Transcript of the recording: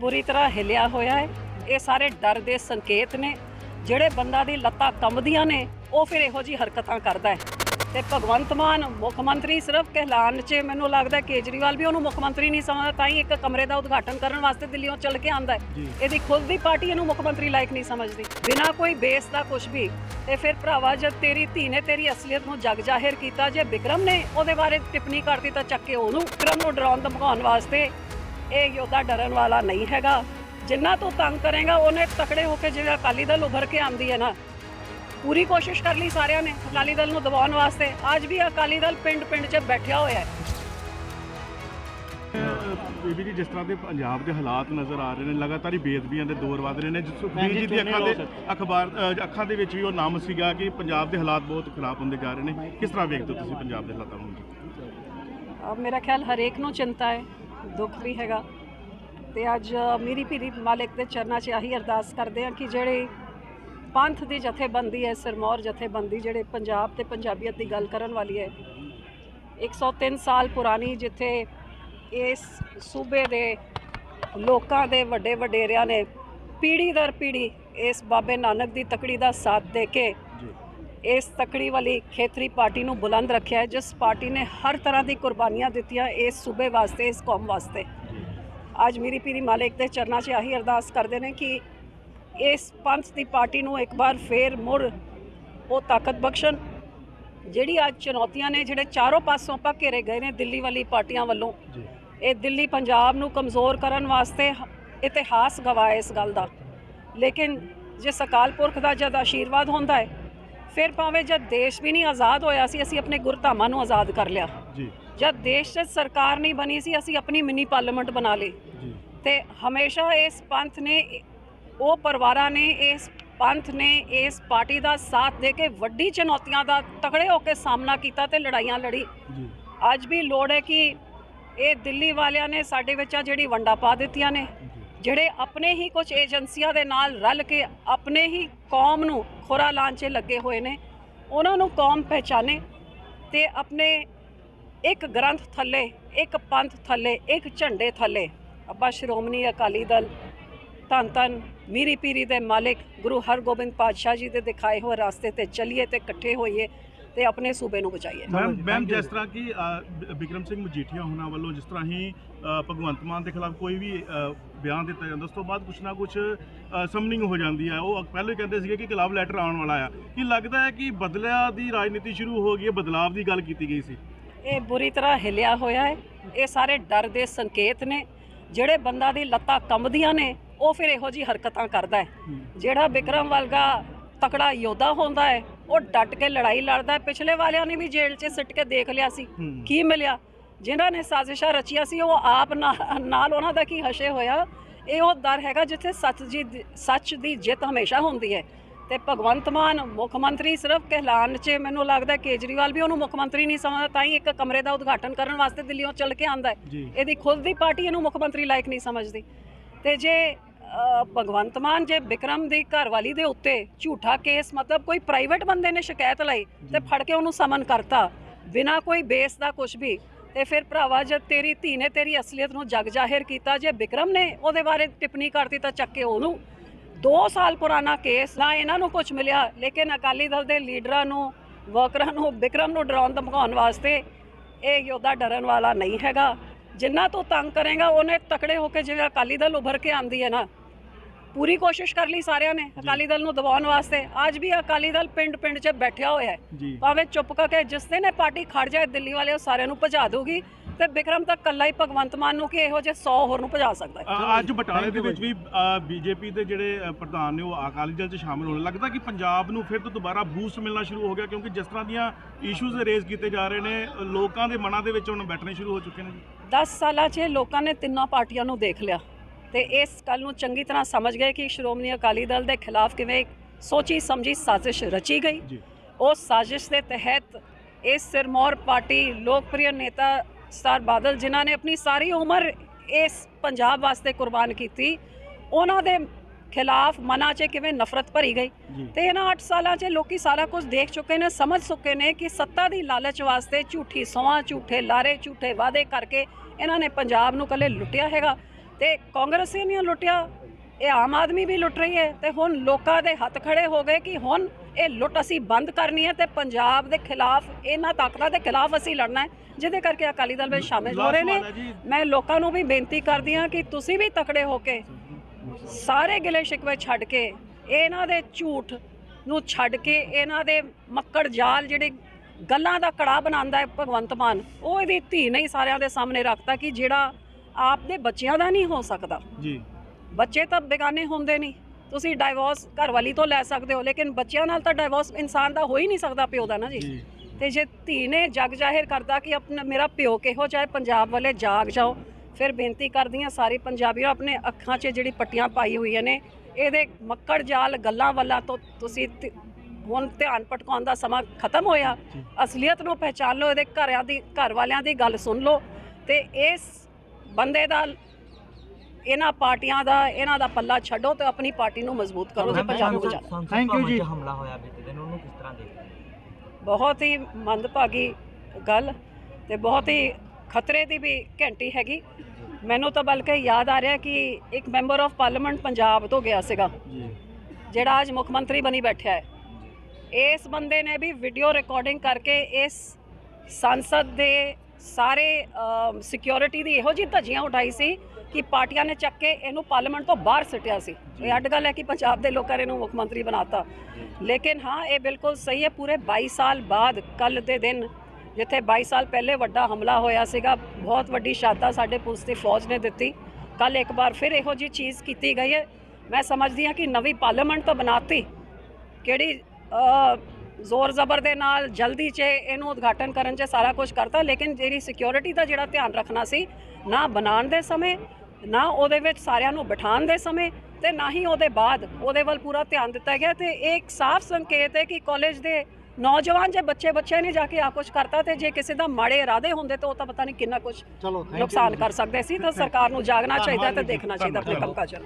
ਬੁਰੀ ਤਰ੍ਹਾਂ ਹਿਲਿਆ ਹੋਇਆ ਹੈ। ਇਹ ਸਾਰੇ ਡਰ ਦੇ ਸੰਕੇਤ ਨੇ। ਜਿਹੜੇ ਬੰਦਾ ਦੀ ਲੱਤਾਂ ਕੰਬਦੀਆਂ ਨੇ ਉਹ ਫਿਰ ਇਹੋ ਜੀ ਹਰਕਤਾਂ ਕਰਦਾ ਹੈ। ਤੇ ਭਗਵੰਤ ਮਾਨ ਮੁੱਖ ਮੰਤਰੀ ਸਿਰਫ ਕਹਿਲਾਨ 'ਚ ਮੈਨੂੰ ਲੱਗਦਾ ਕੇਜਰੀਵਾਲ ਵੀ ਉਹਨੂੰ ਮੁੱਖ ਮੰਤਰੀ ਨਹੀਂ ਸਮਝਦਾ ਤਾਂ ਹੀ ਇੱਕ ਕਮਰੇ ਦਾ ਉਦਘਾਟਨ ਕਰਨ ਵਾਸਤੇ ਦਿੱਲੀੋਂ ਚੱਲ ਕੇ ਆਂਦਾ ਹੈ। ਇਹਦੀ ਖੁਦ ਦੀ ਪਾਰਟੀ ਇਹਨੂੰ ਮੁੱਖ ਮੰਤਰੀ ਲਾਇਕ ਨਹੀਂ ਸਮਝਦੀ। ਬਿਨਾਂ ਕੋਈ ਬੇਸ ਦਾ ਕੁਝ ਵੀ। ਤੇ ਫਿਰ ਭਰਾਵਾ ਜਦ ਤੇਰੀ ਧੀ ਨੇ ਤੇਰੀ ਅਸਲੀਅਤ ਨੂੰ ਜਗ ਜ਼ਾਹਿਰ ਕੀਤਾ ਜੇ ਵਿਕਰਮ ਨੇ ਉਹਦੇ ਬਾਰੇ ਟਿੱਪਣੀ ਕਰਤੀ ਤਾਂ ਚੱਕ ਉਹਨੂੰ ਵਿਕਰਮ ਨੂੰ ਡਰਾਉਣ ਧਮਕਾਉਣ ਵਾਸਤੇ ਇਹ ਯੋਧਾ ਡਰਨ ਵਾਲਾ ਨਹੀਂ ਹੈਗਾ। ਜਿੰਨਾ ਤੂੰ ਤੰਗ ਕਰੇਗਾ ਉਹਨੇ ਤਕੜੇ ਹੋ ਕੇ ਜਿਵੇਂ ਅਕਾਲੀ ਦਲ ਉਭਰ ਕੇ ਆਂਦੀ ਹੈ ਨਾ। ਪੂਰੀ ਕੋਸ਼ਿਸ਼ ਕਰ ਲਈ ਸਾਰਿਆਂ ਨੇ ਅਕਾਲੀ ਦਲ ਨੂੰ ਦਬਾਉਣ ਵਾਸਤੇ। ਅੱਜ ਵੀ ਅਕਾਲੀ ਦਲ ਪਿੰਡ ਪਿੰਡ 'ਚ ਬੈਠਿਆ ਹੋਇਆ ਹੈ। ਬੀਬੀ ਜੀ ਜਿਸ ਤਰ੍ਹਾਂ ਦੇ ਪੰਜਾਬ ਦੇ ਹਾਲਾਤ ਨਜ਼ਰ ਆ ਰਹੇ ਨੇ ਲਗਾਤਾਰ ਹੀ ਬੇਅਦਬੀਆਂ ਦੇ ਦੌਰ ਵਧ ਰਹੇ ਨੇ। ਜਿਸ ਸੁਖਬੀਰ ਜੀ ਦੀ ਅੱਖਾਂ ਦੇ ਅਖਬਾਰ ਅੱਖਾਂ ਦੇ ਵਿੱਚ ਵੀ ਉਹ ਨਾਮ ਸੀਗਾ ਕਿ ਪੰਜਾਬ ਦੇ ਹਾਲਾਤ ਬਹੁਤ ਖਰਾਬ ਹੁੰਦੇ ਜਾ ਰਹੇ ਨੇ। ਕਿਸ ਤਰ੍ਹਾਂ ਵੇਖਦੇ ਹੋ ਤੁਸੀਂ ਪੰਜਾਬ ਦੇ ਹਾਲਾਤਾਂ ਨੂੰ? ਮੇਰਾ ਖਿਆਲ ਹਰੇਕ ਨੂੰ ਚਿੰਤਾ ਹੈ। ਦੁੱਖ ਵੀ ਹੈਗਾ। ਤੇ ਅੱਜ ਮੀਰੀ ਪੀਰੀ ਮਾਲਕ ਦੇ ਚਰਨਾਂ 'ਚ ਆਹੀ ਅਰਦਾਸ ਕਰਦੇ ਹਾਂ ਕਿ ਜਿਹੜੇ ਪੰਥ ਦੀ ਜਥੇਬੰਦੀ ਹੈ, ਸਿਰਮੌਰ ਜਥੇਬੰਦੀ ਜਿਹੜੇ ਪੰਜਾਬ ਤੇ ਪੰਜਾਬੀਅਤ ਦੀ ਗੱਲ ਕਰਨ ਵਾਲੀ ਹੈ 103 ਸਾਲ ਪੁਰਾਣੀ ਜਿੱਥੇ ਇਸ ਸੂਬੇ ਦੇ ਲੋਕਾਂ ਦੇ ਵੱਡੇ ਵਡੇਰਿਆਂ ਨੇ ਪੀੜ੍ਹੀ ਦਰ ਪੀੜ੍ਹੀ ਇਸ ਬਾਬੇ ਨਾਨਕ ਦੀ ਤਕੜੀ ਦਾ ਸਾਥ ਦੇ ਕੇ ਇਸ ਤਕੜੀ ਵਾਲੀ ਖੇਤਰੀ ਪਾਰਟੀ ਨੂੰ ਬੁਲੰਦ ਰੱਖਿਆ ਹੈ ਜਿਸ ਪਾਰਟੀ ਨੇ ਹਰ ਤਰ੍ਹਾਂ ਦੀ ਕੁਰਬਾਨੀਆਂ ਦਿੱਤੀਆਂ ਇਸ ਸੂਬੇ ਵਾਸਤੇ ਇਸ ਕੌਮ ਵਾਸਤੇ। ਅੱਜ ਮੇਰੀ ਪੀਰੀ ਮਾਲਿਕ ਦੇ ਚਰਨਾਂ 'ਚ ਆਹੀ ਅਰਦਾਸ ਕਰਦੇ ਨੇ ਕਿ ਇਸ ਪੰਥ ਦੀ ਪਾਰਟੀ ਨੂੰ ਇੱਕ ਵਾਰ ਫੇਰ ਮੁੜ ਉਹ ਤਾਕਤ ਬਖਸ਼ਣ। ਜਿਹੜੀ ਅੱਜ ਚੁਣੌਤੀਆਂ ਨੇ ਜਿਹੜੇ ਚਾਰੋਂ ਪਾਸੋਂ ਆਪਾਂ ਘੇਰੇ ਗਏ ਨੇ ਦਿੱਲੀ ਵਾਲੀ ਪਾਰਟੀਆਂ ਵੱਲੋਂ ਇਹ ਦਿੱਲੀ ਪੰਜਾਬ ਨੂੰ ਕਮਜ਼ੋਰ ਕਰਨ ਵਾਸਤੇ ਇਤਿਹਾਸ ਗਵਾਇਆ ਇਸ ਗੱਲ ਦਾ। ਲੇਕਿਨ ਜੇ ਅਕਾਲ ਪੁਰਖ ਦਾ ਜਦ ਆਸ਼ੀਰਵਾਦ ਹੁੰਦਾ ਹੈ ਫਿਰ ਭਾਵੇਂ ਜਦ ਦੇਸ਼ ਵੀ ਨਹੀਂ ਆਜ਼ਾਦ ਹੋਇਆ ਸੀ ਅਸੀਂ ਆਪਣੇ ਗੁਰਧਾਮਾਂ ਨੂੰ ਆਜ਼ਾਦ ਕਰ ਲਿਆ। ਜੀ। ਜਦ ਦੇਸ਼ 'ਚ ਸਰਕਾਰ ਨਹੀਂ ਬਣੀ ਸੀ ਅਸੀਂ ਆਪਣੀ ਮਿੰਨੀ ਪਾਰਲੀਮੈਂਟ ਬਣਾ ਲਈ। ਜੀ। ਤੇ ਹਮੇਸ਼ਾ ਇਸ ਪੰਥ ਨੇ ਉਹ ਪਰਿਵਾਰਾਂ ਨੇ ਇਸ ਪੰਥ ਨੇ ਇਸ ਪਾਰਟੀ ਦਾ ਸਾਥ ਦੇ ਕੇ ਵੱਡੀ ਚੁਣੌਤੀਆਂ ਦਾ ਤਕੜੇ ਹੋ ਕੇ ਸਾਹਮਣਾ ਕੀਤਾ ਤੇ ਲੜਾਈਆਂ ਲੜੀ। ਜੀ। ਅੱਜ ਵੀ ਲੋੜ ਹੈ ਕਿ ਇਹ ਦਿੱਲੀ ਵਾਲਿਆਂ ਨੇ ਸਾਡੇ ਵਿੱਚ ਆ ਜਿਹੜੀ ਵੰਡਾ ਪਾ ਦਿੱਤੀਆਂ ਨੇ। ਜਿਹੜੇ ਆਪਣੇ ਹੀ ਕੁਝ ਏਜੰਸੀਆਂ ਦੇ ਨਾਲ ਰਲ ਕੇ ਆਪਣੇ ਹੀ ਕੌਮ ਨੂੰ ਖੋਰਾ ਲਾਂਚੇ ਲੱਗੇ ਹੋਏ ਨੇ, ਉਹਨਾਂ ਨੂੰ ਕੌਮ ਪਹਿਚਾਨੇ ਤੇ ਆਪਣੇ ਇੱਕ ਗ੍ਰੰਥ ਥੱਲੇ, ਇੱਕ ਪੰਥ ਥੱਲੇ, ਇੱਕ ਝੰਡੇ ਥੱਲੇ, ਅੱਬਾ ਸ਼੍ਰੋਮਣੀ ਅਕਾਲੀ ਦਲ, ਧੰਨ ਧੰਨ, ਮੀਰੀ ਪੀਰੀ ਦੇ ਮਾਲਿਕ ਗੁਰੂ ਹਰਗੋਬਿੰਦ ਪਾਤਸ਼ਾਹ ਜੀ ਦੇ ਦਿਖਾਏ ਹੋਏ ਰਸਤੇ ਤੇ ਚੱਲੀਏ ਤੇ ਇਕੱਠੇ ਹੋਈਏ। ਤੇ ਆਪਣੇ ਸੂਬੇ ਨੂੰ ਬਚਾਈਏ। ਮੈਮ ਮੈਮ ਜਿਸ ਤਰ੍ਹਾਂ ਕਿ ਬਿਕਰਮ ਸਿੰਘ ਮਜੀਠੀਆ ਹੋਣਾ ਵੱਲੋਂ ਜਿਸ ਤਰ੍ਹਾਂ ਹੀ ਭਗਵੰਤ ਮਾਨ ਦੇ ਖਿਲਾਫ ਕੋਈ ਵੀ ਬਿਆਨ ਦਿੱਤਾ ਜਾਂਦਾ ਉਸ ਤੋਂ ਬਾਅਦ ਕੁਛ ਨਾ ਕੁਛ ਸਮਨਿੰਗ ਹੋ ਜਾਂਦੀ ਹੈ। ਉਹ ਪਹਿਲੇ ਹੀ ਕਹਿੰਦੇ ਸੀਗੇ ਕਿ ਲਵ ਲੈਟਰ ਆਉਣ ਵਾਲਾ ਆ। ਕੀ ਲੱਗਦਾ ਹੈ ਕਿ ਬਦਲਿਆ ਦੀ ਰਾਜਨੀਤੀ ਸ਼ੁਰੂ ਹੋ ਗਈ ਹੈ? ਬਦਲਾਵ ਦੀ ਗੱਲ ਕੀਤੀ ਗਈ ਸੀ। ਇਹ ਬੁਰੀ ਤਰ੍ਹਾਂ ਹਿਲਿਆ ਹੋਇਆ ਹੈ। ਇਹ ਸਾਰੇ ਡਰ ਦੇ ਸੰਕੇਤ ਨੇ। ਜਿਹੜੇ ਬੰਦਾ ਦੀ ਲੱਤਾਂ ਕੰਬਦੀਆਂ ਨੇ ਉਹ ਫਿਰ ਇਹੋ ਜੀ ਹਰਕਤਾਂ ਕਰਦਾ ਹੈ। ਜਿਹੜਾ ਵਿਕਰਮ ਵਰਗਾ ਤਕੜਾ ਯੋਧਾ ਹੁੰਦਾ ਹੈ ਉਹ ਡਟ ਕੇ ਲੜਾਈ ਲੜਦਾ ਪਿਛਲੇ ਵਾਲਿਆਂ ਨੇ ਵੀ ਜੇਲ੍ਹ 'ਚ ਸਿੱਟ ਕੇ ਦੇਖ ਲਿਆ ਸੀ। ਕੀ ਮਿਲਿਆ? ਜਿਨ੍ਹਾਂ ਨੇ ਸਾਜ਼ਿਸ਼ਾਂ ਰਚੀਆਂ ਸੀ ਉਹ ਆਪ ਨਾਲ ਉਹਨਾਂ ਦਾ ਕੀ ਹਸ਼ੇ ਹੋਇਆ? ਇਹ ਉਹ ਦਰ ਹੈਗਾ ਜਿੱਥੇ ਸੱਚ ਜੀ ਦੀ- ਸੱਚ ਦੀ ਜਿੱਤ ਹਮੇਸ਼ਾ ਹੁੰਦੀ ਹੈ। ਤੇ ਭਗਵੰਤ ਮਾਨ ਮੁੱਖ ਮੰਤਰੀ ਸਿਰਫ ਕਹਿਲਾਨ 'ਚ ਮੈਨੂੰ ਲੱਗਦਾ ਕੇਜਰੀਵਾਲ ਵੀ ਉਹਨੂੰ ਮੁੱਖ ਮੰਤਰੀ ਨਹੀਂ ਸਮਝਦਾ ਤਾਂ ਹੀ ਇੱਕ ਕਮਰੇ ਦਾ ਉਦਘਾਟਨ ਕਰਨ ਵਾਸਤੇ ਦਿੱਲੀੋਂ ਚੱਲ ਕੇ ਆਂਦਾ ਹੈ। ਇਹਦੀ ਖੁਦ ਦੀ ਪਾਰਟੀ ਇਹਨੂੰ ਮੁੱਖ ਮੰਤਰੀ ਲਾਇਕ ਨਹੀਂ ਸਮਝਦੀ। ਤੇ ਜੇ ਭਗਵੰਤ ਮਾਨ ਜੇ ਵਿਕਰਮ ਦੀ ਘਰਵਾਲੀ ਦੇ ਉੱਤੇ ਝੂਠਾ ਕੇਸ ਮਤਲਬ ਕੋਈ ਪ੍ਰਾਈਵੇਟ ਬੰਦੇ ਨੇ ਸ਼ਿਕਾਇਤ ਲਈ ਤੇ ਫੜ ਕੇ ਉਹਨੂੰ ਸਮਨ ਕਰਤਾ ਬਿਨਾ ਕੋਈ ਬੇਸ ਦਾ ਕੁਝ ਵੀ ਤੇ ਫਿਰ ਭਰਾਵਾ ਜਦ ਤੇਰੀ ਧੀ ਨੇ ਤੇਰੀ ਅਸਲੀਅਤ ਨੂੰ ਜਗ ਜ਼ਾਹਿਰ ਕੀਤਾ ਜੇ ਵਿਕਰਮ ਨੇ ਉਹਦੇ ਬਾਰੇ ਟਿੱਪਣੀ ਕਰਤੀ ਤਾਂ ਚੱਕ ਕੇ ਉਹਨੂੰ। 2 ਸਾਲ ਪੁਰਾਣਾ ਕੇਸ ਨਾ ਇਹਨਾਂ ਨੂੰ ਕੁਝ ਮਿਲਿਆ ਲੇਕਿਨ ਅਕਾਲੀ ਦਲ ਦੇ ਲੀਡਰਾਂ ਨੂੰ ਵਰਕਰਾਂ ਨੂੰ ਵਿਕਰਮ ਨੂੰ ਡਰਾਉਣ ਧਮਕਾਉਣ ਵਾਸਤੇ ਇਹ ਯੋਧਾ ਡਰਨ ਵਾਲਾ ਨਹੀਂ ਹੈਗਾ। ਜਿੰਨਾ ਤੂੰ ਤੰਗ ਕਰੇਗਾ ਉਹਨੇ ਤਕੜੇ ਹੋ ਕੇ ਜਿਵੇਂ ਅਕਾਲੀ ਦਲ ਉਭਰ ਕੇ ਆਂਦੀ ਹੈ ਨਾ ਪੂਰੀ ਕੋਸ਼ਿਸ਼ ਕਰ ਲਈ ਸਾਰਿਆਂ ਨੇ ਅਕਾਲੀ ਦਲ ਨੂੰ ਦਬਾਉਣ ਵਾਸਤੇ। ਅੱਜ ਵੀ ਅਕਾਲੀ ਦਲ ਪਿੰਡ ਪਿੰਡ 'ਚ ਬੈਠਿਆ ਹੋਇਆ ਹੈ। ਭਾਵੇਂ ਚੁੱਪ ਕਰਕੇ ਜਿਸ ਦਿਨ ਇਹ ਪਾਰਟੀ ਖੜ ਜਾਏ ਦਿੱਲੀ ਵਾਲੇ ਉਹ ਸਾਰਿਆਂ ਨੂੰ ਭਜਾ ਦੂਗੀ ਤੇ ਵਿਕਰਮ ਤਾਂ ਕੱਲਾ ਹੀ ਭਗਵੰਤ ਮਾਨ ਨੂੰ ਕਿ ਇਹੋ ਜਿਹੇ 100 ਹੋਰ ਨੂੰ ਭਜਾ ਸਕਦਾ ਹੈ। ਅੱਜ ਬਟਾਲੇ ਦੇ ਵਿੱਚ ਵੀ ਬੀਜੇਪੀ ਦੇ ਜਿਹੜੇ ਪ੍ਰਧਾਨ ਨੇ ਉਹ ਅਕਾਲੀ ਦਲ 'ਚ ਸ਼ਾਮਿਲ ਹੋਣ। ਲੱਗਦਾ ਕਿ ਪੰਜਾਬ ਨੂੰ ਫਿਰ ਤੋਂ ਦੁਬਾਰਾ ਬੂਸਟ ਮਿਲਣਾ ਸ਼ੁਰੂ ਹੋ ਗਿਆ ਕਿਉਂਕਿ ਜਿਸ ਤਰ੍ਹਾਂ ਦੀਆਂ ਇਸ਼ੂਜ਼ ਰੇਜ਼ ਕੀਤੇ ਜਾ ਰਹੇ ਨੇ ਲੋਕਾਂ ਦੇ ਮਨਾਂ ਦੇ ਵਿੱਚ ਹੁਣ ਬੈਠਣੇ ਸ਼ੁਰੂ ਹੋ ਚੁੱਕੇ ਨੇ ਜੀ। 10 ਸਾਲਾਂ 'ਚ ਲੋਕਾਂ ਨੇ ਤਿੰਨਾਂ ਪਾਰਟੀਆਂ ਨੂੰ ਦੇਖ ਲਿਆ। ਤੇ ਇਸ ਗੱਲ ਨੂੰ ਚੰਗੀ ਤਰ੍ਹਾਂ ਸਮਝ ਗਏ ਕਿ ਸ਼੍ਰੋਮਣੀ ਅਕਾਲੀ ਦਲ ਦੇ ਖਿਲਾਫ ਕਿਵੇਂ ਇੱਕ ਸੋਚੀ ਸਮਝੀ ਸਾਜ਼ਿਸ਼ ਰਚੀ ਗਈ। ਉਸ ਸਾਜ਼ਿਸ਼ ਦੇ ਤਹਿਤ ਇਸ ਸਿਰਮੌਰ ਪਾਰਟੀ ਲੋਕਪ੍ਰਿਯ ਨੇਤਾ ਸਰ ਬਾਦਲ ਜਿਨ੍ਹਾਂ ਨੇ ਆਪਣੀ ਸਾਰੀ ਉਮਰ ਇਸ ਪੰਜਾਬ ਵਾਸਤੇ ਕੁਰਬਾਨ ਕੀਤੀ ਉਹਨਾਂ ਦੇ ਖਿਲਾਫ ਮਨਾਂ 'ਚ ਕਿਵੇਂ ਨਫ਼ਰਤ ਭਰੀ ਗਈ ਤੇ ਇਹਨਾਂ 8 ਸਾਲਾਂ 'ਚ ਲੋਕੀ ਸਾਰਾ ਕੁਝ ਦੇਖ ਚੁੱਕੇ ਨੇ ਸਮਝ ਚੁੱਕੇ ਨੇ ਕਿ ਸੱਤਾ ਦੀ ਲਾਲਚ ਵਾਸਤੇ ਝੂਠੀ ਸੌਹਾਂ ਝੂਠੇ ਲਾਰੇ ਝੂਠੇ ਵਾਅਦੇ ਕਰਕੇ ਇਹਨਾਂ ਨੇ ਪੰਜਾਬ ਨੂੰ ਕੱਲੇ ਲੁੱਟਿਆ ਹੈਗਾ। ਤੇ ਕਾਂਗਰਸੀ ਨੇ ਲੁੱਟਿਆ ਇਹ ਆਮ ਆਦਮੀ ਵੀ ਲੁੱਟ ਰਹੀ ਹੈ ਤੇ ਹੁਣ ਲੋਕਾਂ ਦੇ ਹੱਥ ਖੜੇ ਹੋ ਗਏ ਕਿ ਹੁਣ ਇਹ ਲੁੱਟ ਅਸੀਂ ਬੰਦ ਕਰਨੀ ਹੈ ਤੇ ਪੰਜਾਬ ਦੇ ਖਿਲਾਫ ਇਹਨਾਂ ਤਾਕਤਾਂ ਦੇ ਖਿਲਾਫ ਅਸੀਂ ਲੜਨਾ ਹੈ ਜਿਹਦੇ ਕਰਕੇ ਅਕਾਲੀ ਦਲ ਵਿੱਚ ਸ਼ਾਮਿਲ ਹੋ ਰਹੇ ਨੇ। ਮੈਂ ਲੋਕਾਂ ਨੂੰ ਵੀ ਬੇਨਤੀ ਕਰਦੀ ਹਾਂ ਕਿ ਤੁਸੀਂ ਵੀ ਤਕੜੇ ਹੋ ਕੇ ਸਾਰੇ ਗਿਲੇ ਸ਼ਿਕਵੇ ਛੱਡ ਕੇ ਇਹਨਾਂ ਦੇ ਝੂਠ ਨੂੰ ਛੱਡ ਕੇ ਇਹਨਾਂ ਦੇ ਮੱਕੜ ਜਾਲ ਜਿਹੜੇ ਗੱਲਾਂ ਦਾ ਕੜਾ ਬਣਾਉਂਦਾ ਹੈ ਭਗਵੰਤ ਮਾਨ ਉਹ ਇਹਦੀ ਧੀ ਨਹੀਂ ਸਾਰਿਆਂ ਦੇ ਸਾਹਮਣੇ ਰੱਖਤਾ ਕਿ ਜਿਹੜਾ ਆਪਦੇ ਬੱਚਿਆਂ ਦਾ ਨਹੀਂ ਹੋ ਸਕਦਾ। ਜੀ। ਬੱਚੇ ਤਾਂ ਬੇਗਾਨੇ ਹੁੰਦੇ ਨਹੀਂ। ਤੁਸੀਂ ਡਾਈਵੋਰਸ ਘਰਵਾਲੀ ਤੋਂ ਲੈ ਸਕਦੇ ਹੋ ਲੇਕਿਨ ਬੱਚਿਆਂ ਨਾਲ ਤਾਂ ਡਾਈਵੋਰਸ ਇਨਸਾਨ ਦਾ ਹੋ ਹੀ ਨਹੀਂ ਸਕਦਾ ਪਿਓ ਦਾ ਨਾ ਜੀ। ਤੇ ਜੇ ਧੀ ਨੇ ਜਗ ਜ਼ਾਹਿਰ ਕਰਦਾ ਕਿ ਆਪਣਾ ਮੇਰਾ ਪਿਓ ਕਿਹੋ ਜਿਹਾ ਹੈ ਪੰਜਾਬ ਵਾਲੇ ਜਾਗ ਜਾਓ ਫਿਰ ਬੇਨਤੀ ਕਰਦੀ ਹਾਂ ਸਾਰੇ ਪੰਜਾਬੀਓ ਆਪਣੇ ਅੱਖਾਂ 'ਚ ਜਿਹੜੀ ਪੱਟੀਆਂ ਪਾਈ ਹੋਈਆਂ ਨੇ ਇਹਦੇ ਮੱਕੜ ਜਾਲ ਗੱਲਾਂ ਵੱਲਾਂ ਤੋਂ ਤੁਸੀਂ ਹੁਣ ਧਿਆਨ ਭਟਕਾਉਣ ਦਾ ਸਮਾਂ ਖਤਮ ਹੋਇਆ। ਅਸਲੀਅਤ ਨੂੰ ਪਹਿਚਾਨ ਲਓ ਇਹਦੇ ਘਰਿਆਂ ਦੀ ਘਰ ਵਾਲਿਆਂ ਦੀ ਗੱਲ ਸੁਣ ਲਓ। ਤੇ ਇਸ ਬੰਦੇ ਦਾ ਇਹਨਾਂ ਪਾਰਟੀਆਂ ਦਾ ਇਹਨਾਂ ਦਾ ਪੱਲਾ ਛੱਡੋ ਤੇ ਆਪਣੀ ਪਾਰਟੀ ਨੂੰ ਮਜ਼ਬੂਤ ਕਰੋ ਤੇ ਪੰਜਾਬ ਨੂੰ ਬਚਾਓ ਥੈਂਕ ਯੂ ਜੀ। ਹਮਲਾ ਹੋਇਆ ਬੀਤੇ ਦਿਨ ਉਹਨੂੰ ਕਿਸ ਤਰ੍ਹਾਂ ਦੇਖਦੇ? ਬਹੁਤ ਹੀ ਮੰਦਭਾਗੀ ਗੱਲ ਤੇ ਬਹੁਤ ਹੀ ਖਤਰੇ ਦੀ ਵੀ ਘੰਟੀ ਹੈਗੀ। ਮੈਨੂੰ ਤਾਂ ਬਲਕਿ ਯਾਦ ਆ ਰਿਹਾ ਕਿ ਇੱਕ ਮੈਂਬਰ ਆਫ ਪਾਰਲੀਮੈਂਟ ਪੰਜਾਬ ਤੋਂ ਗਿਆ ਸੀਗਾ। ਜੀ। ਜਿਹੜਾ ਅੱਜ ਮੁੱਖ ਮੰਤਰੀ ਬਣੀ ਬੈਠਿਆ ਹੈ। ਇਸ ਬੰਦੇ ਨੇ ਵੀ ਵੀਡੀਓ ਰਿਕਾਰਡਿੰਗ ਕਰਕੇ ਇਸ ਸੰਸਦ ਦੇ ਸਾਰੇ ਸਿਕਿਉਰਿਟੀ ਦੀ ਇਹੋ ਜਿਹੀ ਧੱਜੀਆਂ ਉਠਾਈ ਸੀ ਕਿ ਪਾਰਟੀਆਂ ਨੇ ਚੱਕ ਕੇ ਇਹਨੂੰ ਪਾਰਲੀਮੈਂਟ ਤੋਂ ਬਾਹਰ ਸਿੱਟਿਆ ਸੀ। ਇਹ ਅੱਡ ਗੱਲ ਹੈ ਕਿ ਪੰਜਾਬ ਦੇ ਲੋਕਾਂ ਨੇ ਇਹਨੂੰ ਮੁੱਖ ਮੰਤਰੀ ਬਣਾਤਾ। ਲੇਕਿਨ ਹਾਂ, ਇਹ ਬਿਲਕੁਲ ਸਹੀ ਹੈ, ਪੂਰੇ 22 ਸਾਲ ਬਾਅਦ ਕੱਲ ਦੇ ਦਿਨ, ਜਿੱਥੇ 22 ਸਾਲ ਪਹਿਲੇ ਵੱਡਾ ਹਮਲਾ ਹੋਇਆ ਸੀਗਾ, ਬਹੁਤ ਵੱਡੀ ਸ਼ਹਾਦਤ ਸਾਡੇ ਪੁਲਿਸ ਦੀ ਫੌਜ ਨੇ ਦਿੱਤੀ। ਕੱਲ ਇੱਕ ਵਾਰ ਫਿਰ ਇਹੋ ਜਿਹੀ ਚੀਜ਼ ਕੀਤੀ ਗਈ ਹੈ। ਮੈਂ ਸਮਝਦੀ ਹਾਂ ਕਿ ਨਵੀਂ ਪਾਰਲੀਮੈਂਟ ਤਾਂ ਬਣਾਤੀ। ਕਿਹੜੀ ਜ਼ੋਰ ਜ਼ਬਰ ਦੇ ਨਾਲ ਜਲਦੀ 'ਚ ਇਹਨੂੰ ਉਦਘਾਟਨ ਕਰਨ 'ਚ ਸਾਰਾ ਕੁਝ ਕਰਤਾ ਲੇਕਿਨ ਜਿਹੜੀ ਸਿਕਿਉਰਿਟੀ ਦਾ ਜਿਹੜਾ ਧਿਆਨ ਰੱਖਣਾ ਸੀ ਨਾ ਬਣਾਉਣ ਦੇ ਸਮੇਂ ਨਾ ਉਹਦੇ ਵਿੱਚ ਸਾਰਿਆਂ ਨੂੰ ਬਿਠਾਉਣ ਦੇ ਸਮੇਂ ਤੇ ਨਾ ਹੀ ਉਹਦੇ ਬਾਅਦ ਉਹਦੇ ਵੱਲ ਪੂਰਾ ਧਿਆਨ ਦਿੱਤਾ ਗਿਆ ਤੇ ਇਹ ਇੱਕ ਸਾਫ਼ ਸੰਕੇਤ ਹੈ ਕਿ ਕਾਲਜ ਦੇ ਨੌਜਵਾਨ ਜੇ ਬੱਚੇ ਬੱਚੇ ਨੇ ਜਾ ਕੇ ਆ ਕੁਝ ਕਰਤਾ ਤੇ ਜੇ ਕਿਸੇ ਦਾ ਮਾੜੇ ਇਰਾਦੇ ਹੁੰਦੇ ਤਾਂ ਉਹ ਤਾਂ ਪਤਾ ਨਹੀਂ ਕਿੰਨਾ ਕੁਝ ਨੁਕਸਾਨ ਕਰ ਸਕਦੇ ਸੀ ਤਾਂ ਸਰਕਾਰ ਨੂੰ ਜਾਗਣਾ ਚਾਹੀਦਾ ਤੇ ਦੇਖਣਾ ਚਾਹੀਦਾ ਆਪਣੇ ਕੰਮ ਕਾਜ